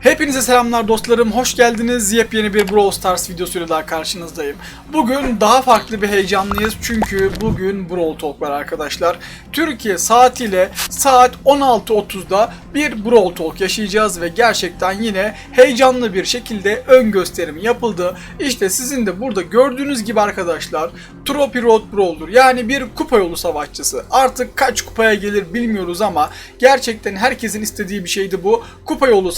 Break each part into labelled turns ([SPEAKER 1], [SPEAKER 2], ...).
[SPEAKER 1] Hepinize selamlar dostlarım, hoş geldiniz. Yepyeni bir Brawl Stars videosuyla daha karşınızdayım. Bugün daha farklı bir heyecanlıyız çünkü bugün Brawl Talk var arkadaşlar. Türkiye saatiyle saat 16.30'da bir Brawl Talk yaşayacağız ve gerçekten yine heyecanlı bir şekilde ön gösterim yapıldı. İşte sizin de burada gördüğünüz gibi arkadaşlar Trophy Road Brawler yani bir kupa yolu savaşçısı. Artık kaç kupaya gelir bilmiyoruz ama gerçekten herkesin istediği bir şeydi bu. Kupa yolu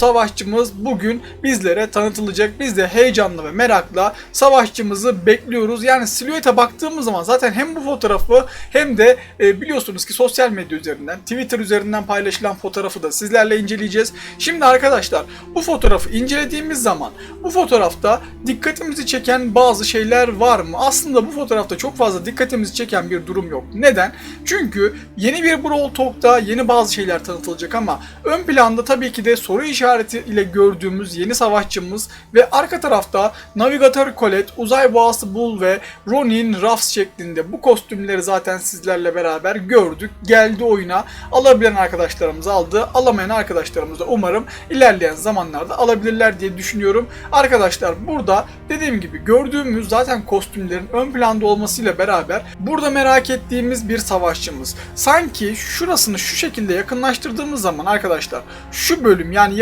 [SPEAKER 1] savaşçımız bugün bizlere tanıtılacak. Biz de heyecanla ve merakla savaşçımızı bekliyoruz. Yani silüete baktığımız zaman zaten hem bu fotoğrafı hem de e, biliyorsunuz ki sosyal medya üzerinden, Twitter üzerinden paylaşılan fotoğrafı da sizlerle inceleyeceğiz. Şimdi arkadaşlar bu fotoğrafı incelediğimiz zaman bu fotoğrafta dikkatimizi çeken bazı şeyler var mı? Aslında bu fotoğrafta çok fazla dikkatimizi çeken bir durum yok. Neden? Çünkü yeni bir Brawl Talk'ta yeni bazı şeyler tanıtılacak ama ön planda tabii ki de soru işareti ile gördüğümüz yeni savaşçımız ve arka tarafta Navigatör Colette, Uzay Boğası Bull ve Ronin Ruffs şeklinde bu kostümleri zaten sizlerle beraber gördük. Geldi oyuna. Alabilen arkadaşlarımız aldı. Alamayan arkadaşlarımız da umarım ilerleyen zamanlarda alabilirler diye düşünüyorum. Arkadaşlar burada dediğim gibi gördüğümüz zaten kostümlerin ön planda olmasıyla beraber burada merak ettiğimiz bir savaşçımız. Sanki şurasını şu şekilde yakınlaştırdığımız zaman arkadaşlar şu bölüm yani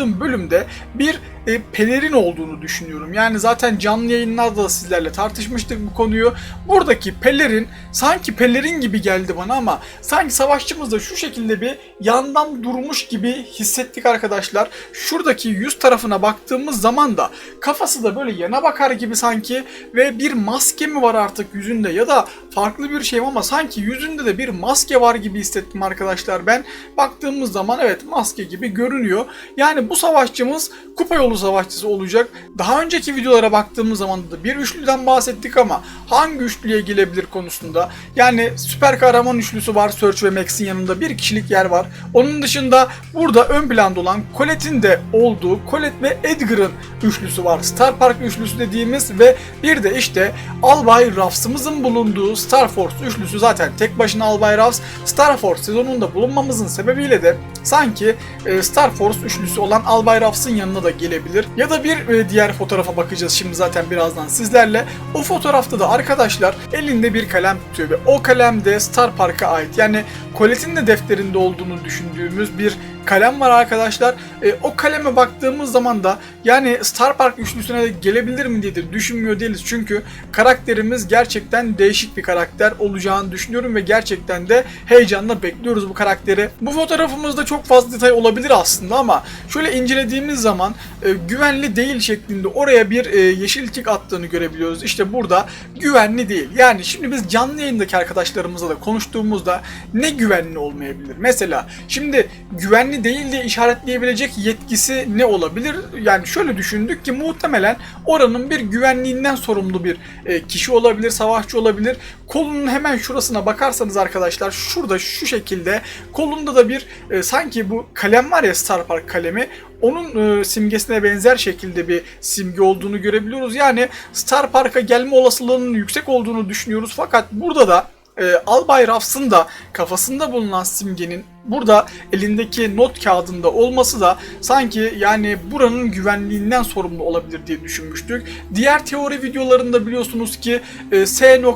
[SPEAKER 1] yakınlaştırdığım bölümde bir e, pelerin olduğunu düşünüyorum. Yani zaten canlı yayınlarda da sizlerle tartışmıştık bu konuyu. Buradaki pelerin sanki pelerin gibi geldi bana ama sanki savaşçımız da şu şekilde bir yandan durmuş gibi hissettik arkadaşlar. Şuradaki yüz tarafına baktığımız zaman da kafası da böyle yana bakar gibi sanki ve bir maske mi var artık yüzünde ya da farklı bir şey ama sanki yüzünde de bir maske var gibi hissettim arkadaşlar ben. Baktığımız zaman evet maske gibi görünüyor. Yani bu savaşçımız kupa yolu savaşçısı olacak. Daha önceki videolara baktığımız zaman da bir üçlüden bahsettik ama hangi üçlüye gelebilir konusunda. Yani süper kahraman üçlüsü var Search ve Max'in yanında bir kişilik yer var. Onun dışında burada ön planda olan Colette'in de olduğu Colette ve Edgar'ın üçlüsü var. Star Park üçlüsü dediğimiz ve bir de işte Albay Ruffs'ımızın bulunduğu Star Force üçlüsü zaten tek başına Albay Ruffs. Star Force sezonunda bulunmamızın sebebiyle de sanki e, Star Force üçlüsü olan Albay Ruffs'ın yanına da gelebilir. Ya da bir e, diğer fotoğrafa bakacağız şimdi zaten birazdan sizlerle. O fotoğrafta da arkadaşlar elinde bir kalem tutuyor ve o kalem de Star Park'a ait. Yani Colette'in de defterinde olduğunu düşündüğümüz bir kalem var arkadaşlar. E, o kaleme baktığımız zaman da yani Star Park üçlüsüne de gelebilir mi diye de düşünmüyor değiliz. Çünkü karakterimiz gerçekten değişik bir karakter olacağını düşünüyorum ve gerçekten de heyecanla bekliyoruz bu karakteri. Bu fotoğrafımızda çok fazla detay olabilir aslında ama şöyle incelediğimiz zaman e, güvenli değil şeklinde oraya bir e, yeşil tik attığını görebiliyoruz. İşte burada güvenli değil. Yani şimdi biz canlı yayındaki arkadaşlarımızla da konuştuğumuzda ne güvenli olmayabilir? Mesela şimdi güvenli değil diye işaretleyebilecek yetkisi ne olabilir? Yani şöyle düşündük ki muhtemelen oranın bir güvenliğinden sorumlu bir e, kişi olabilir, savaşçı olabilir. Kolunun hemen şurasına bakarsanız arkadaşlar şurada şu şekilde kolunda da bir e, sanki bu kalem var ya Star Park kalemi onun e, simgesine benzer şekilde bir simge olduğunu görebiliyoruz. Yani Star Park'a gelme olasılığının yüksek olduğunu düşünüyoruz. Fakat burada da e, Albay Ruffs'ın da kafasında bulunan simgenin burada elindeki not kağıdında olması da sanki yani buranın güvenliğinden sorumlu olabilir diye düşünmüştük. Diğer teori videolarında biliyorsunuz ki e, S.P.U.D.E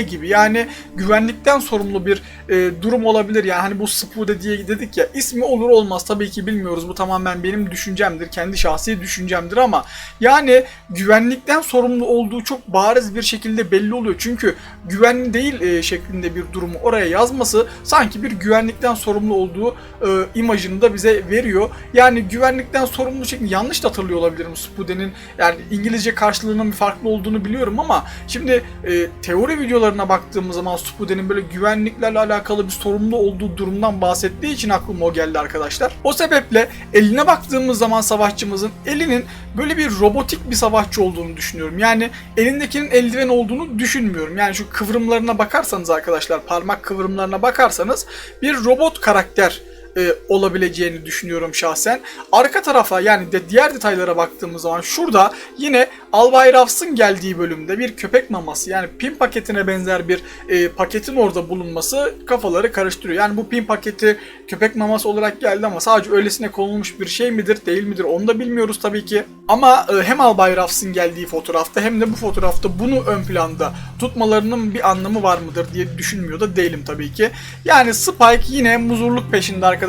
[SPEAKER 1] gibi yani güvenlikten sorumlu bir e, durum olabilir. Yani hani bu Spude diye dedik ya ismi olur olmaz tabii ki bilmiyoruz. Bu tamamen benim düşüncemdir. Kendi şahsi düşüncemdir ama yani güvenlikten sorumlu olduğu çok bariz bir şekilde belli oluyor. Çünkü güvenli değil e, şeklinde bir durumu oraya yazması sanki bir güvenlikten sorumlu olduğu e, imajını da bize veriyor. Yani güvenlikten sorumlu şeklinde yanlış da hatırlıyor olabilirim Spude'nin yani İngilizce karşılığının bir farklı olduğunu biliyorum ama şimdi e, teori videolarına baktığımız zaman Spude'nin böyle güvenliklerle alakalı bir sorumlu olduğu durumdan bahsettiği için aklıma o geldi arkadaşlar. O sebeple eline baktığımız zaman savaşçımızın elinin böyle bir robotik bir savaşçı olduğunu düşünüyorum. Yani elindekinin eldiven olduğunu düşünmüyorum. Yani şu kıvrımlarına bakarsanız arkadaşlar parmak kıvrımlarına bakarsanız bir robot karakter e, olabileceğini düşünüyorum şahsen. Arka tarafa yani de diğer detaylara baktığımız zaman şurada yine Albay Ruffs'ın geldiği bölümde bir köpek maması yani pin paketine benzer bir e, paketin orada bulunması kafaları karıştırıyor. Yani bu pin paketi köpek maması olarak geldi ama sadece öylesine konulmuş bir şey midir değil midir onu da bilmiyoruz tabii ki. Ama e, hem Albay Ruffs'ın geldiği fotoğrafta hem de bu fotoğrafta bunu ön planda tutmalarının bir anlamı var mıdır diye düşünmüyor da değilim tabii ki. Yani Spike yine muzurluk peşinde arkadaşlar.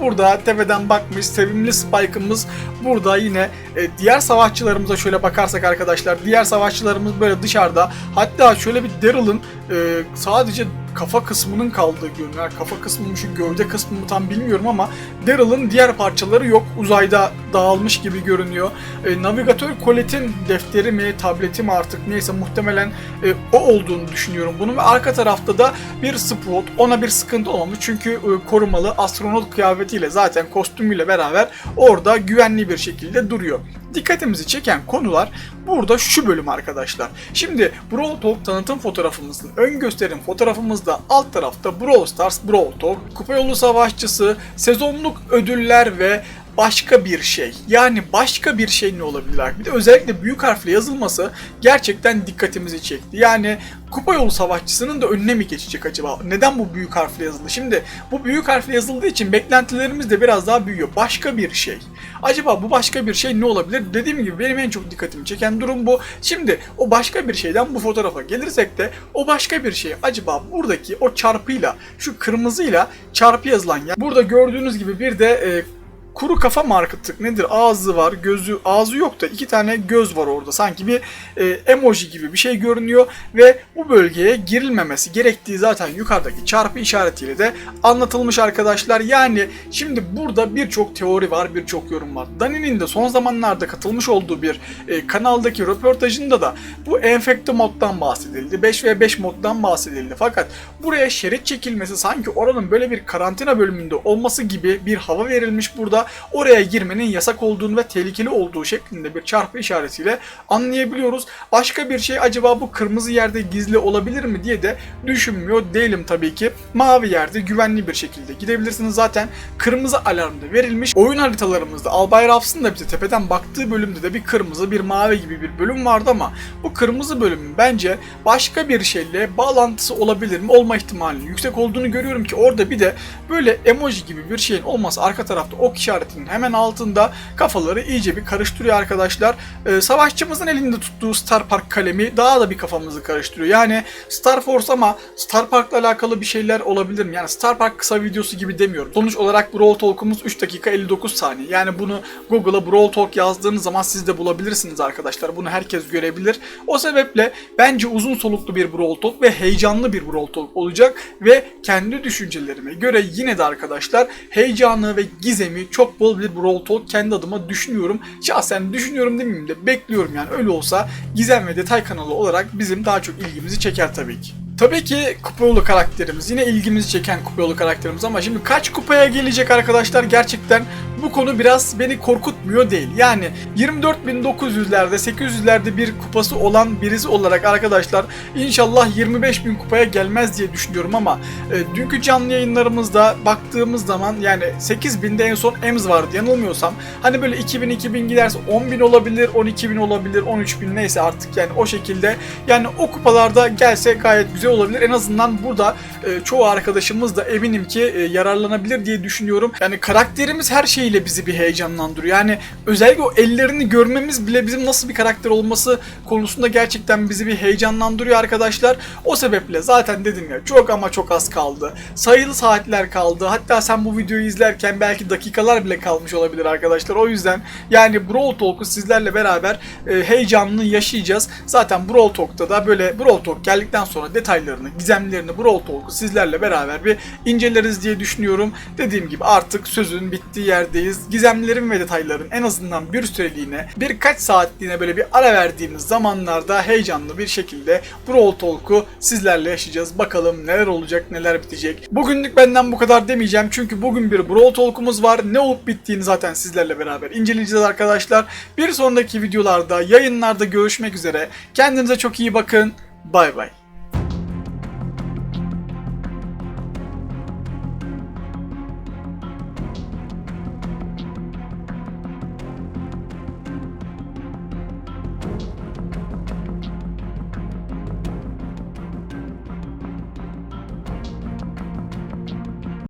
[SPEAKER 1] Burada tepeden bakmış sevimli Spike'ımız burada yine. E, diğer savaşçılarımıza şöyle bakarsak arkadaşlar diğer savaşçılarımız böyle dışarıda. Hatta şöyle bir Daryl'ın e, sadece kafa kısmının kaldığı görünüyor. Yani kafa kısmı mı şu gövde kısmı mı tam bilmiyorum ama Daryl'ın diğer parçaları yok. Uzayda dağılmış gibi görünüyor. E, navigatör Colette'in defteri mi, tableti mi artık neyse muhtemelen e, o olduğunu düşünüyorum bunun ve arka tarafta da bir Sprout. Ona bir sıkıntı olmamış çünkü e, korumalı astronot kıyafetiyle zaten kostümüyle beraber orada güvenli bir şekilde duruyor. Dikkatimizi çeken konular burada şu bölüm arkadaşlar. Şimdi Brawl Talk tanıtım fotoğrafımızın ön gösterim fotoğrafımızda alt tarafta Brawl Stars Brawl Talk, Kupa Yolu Savaşçısı, sezonluk ödüller ve başka bir şey. Yani başka bir şey ne olabilir? Bir de özellikle büyük harfle yazılması gerçekten dikkatimizi çekti. Yani Kupa Yolu Savaşçısının da önüne mi geçecek acaba? Neden bu büyük harfle yazıldı? Şimdi bu büyük harfle yazıldığı için beklentilerimiz de biraz daha büyüyor. Başka bir şey. Acaba bu başka bir şey ne olabilir? Dediğim gibi benim en çok dikkatimi çeken durum bu. Şimdi o başka bir şeyden bu fotoğrafa gelirsek de o başka bir şey acaba buradaki o çarpıyla şu kırmızıyla çarpı yazılan yer. Burada gördüğünüz gibi bir de e, kuru kafa markıtık nedir? Ağzı var, gözü, ağzı yok da iki tane göz var orada. Sanki bir e, emoji gibi bir şey görünüyor ve bu bölgeye girilmemesi gerektiği zaten yukarıdaki çarpı işaretiyle de anlatılmış arkadaşlar. Yani şimdi burada birçok teori var, birçok yorum var. Dani'nin de son zamanlarda katılmış olduğu bir e, kanaldaki röportajında da bu enfekte moddan bahsedildi. 5 ve 5 moddan bahsedildi. Fakat buraya şerit çekilmesi sanki oranın böyle bir karantina bölümünde olması gibi bir hava verilmiş burada oraya girmenin yasak olduğunu ve tehlikeli olduğu şeklinde bir çarpı işaretiyle anlayabiliyoruz. Başka bir şey acaba bu kırmızı yerde gizli olabilir mi diye de düşünmüyor değilim tabii ki. Mavi yerde güvenli bir şekilde gidebilirsiniz. Zaten kırmızı alarmda verilmiş. Oyun haritalarımızda Albay Raps'ın da bize tepeden baktığı bölümde de bir kırmızı bir mavi gibi bir bölüm vardı ama bu kırmızı bölümün bence başka bir şeyle bağlantısı olabilir mi? Olma ihtimalinin yüksek olduğunu görüyorum ki orada bir de böyle emoji gibi bir şeyin olması arka tarafta ok işaretinin hemen altında kafaları iyice bir karıştırıyor arkadaşlar. Ee, savaşçımızın elinde tuttuğu Star Park kalemi daha da bir kafamızı karıştırıyor. Yani Star Force ama Star Park'la alakalı bir şeyler olabilir mi? Yani Star Park kısa videosu gibi demiyorum. Sonuç olarak Brawl Talk'umuz 3 dakika 59 saniye. Yani bunu Google'a Brawl Talk yazdığınız zaman siz de bulabilirsiniz arkadaşlar. Bunu herkes görebilir. O sebeple bence uzun soluklu bir Brawl Talk ve heyecanlı bir Brawl Talk olacak ve kendi düşüncelerime göre yine de arkadaşlar heyecanı ve gizemi çok bol bir Brawl Talk kendi adıma düşünüyorum. Şahsen düşünüyorum demeyeyim de bekliyorum yani öyle olsa gizem ve detay kanalı olarak bizim daha çok ilgimizi çeker tabii ki. Tabii ki kupa yolu karakterimiz. Yine ilgimizi çeken kupa yolu karakterimiz ama şimdi kaç kupaya gelecek arkadaşlar gerçekten bu konu biraz beni korkutmuyor değil. Yani 24.900'lerde 800'lerde bir kupası olan birisi olarak arkadaşlar inşallah 25.000 kupaya gelmez diye düşünüyorum ama e, dünkü canlı yayınlarımızda baktığımız zaman yani 8.000'de en son Ems vardı yanılmıyorsam. Hani böyle 2000-2000 giderse 10.000 olabilir, 12.000 olabilir, 13.000 neyse artık yani o şekilde. Yani o kupalarda gelse gayet güzel olabilir. En azından burada e, çoğu arkadaşımız da eminim ki e, yararlanabilir diye düşünüyorum. Yani karakterimiz her şeyiyle bizi bir heyecanlandırıyor. Yani özellikle o ellerini görmemiz bile bizim nasıl bir karakter olması konusunda gerçekten bizi bir heyecanlandırıyor arkadaşlar. O sebeple zaten dedim ya çok ama çok az kaldı. Sayılı saatler kaldı. Hatta sen bu videoyu izlerken belki dakikalar bile kalmış olabilir arkadaşlar. O yüzden yani Brawl Talk'u sizlerle beraber e, heyecanını yaşayacağız. Zaten Brawl Talk'ta da böyle Brawl Talk geldikten sonra detaylarını, gizemlerini Brawl Talk'u sizlerle beraber bir inceleriz diye düşünüyorum. Dediğim gibi artık sözün bittiği yerdeyiz. Gizemlerin ve detayların en azından bir süreliğine, birkaç saatliğine böyle bir ara verdiğimiz zamanlarda heyecanlı bir şekilde Brawl Talk'u sizlerle yaşayacağız. Bakalım neler olacak, neler bitecek. Bugünlük benden bu kadar demeyeceğim çünkü bugün bir Brawl Talk'umuz var. Ne olup bittiğini zaten sizlerle beraber inceleyeceğiz arkadaşlar. Bir sonraki videolarda, yayınlarda görüşmek üzere. Kendinize çok iyi bakın. Bay bay.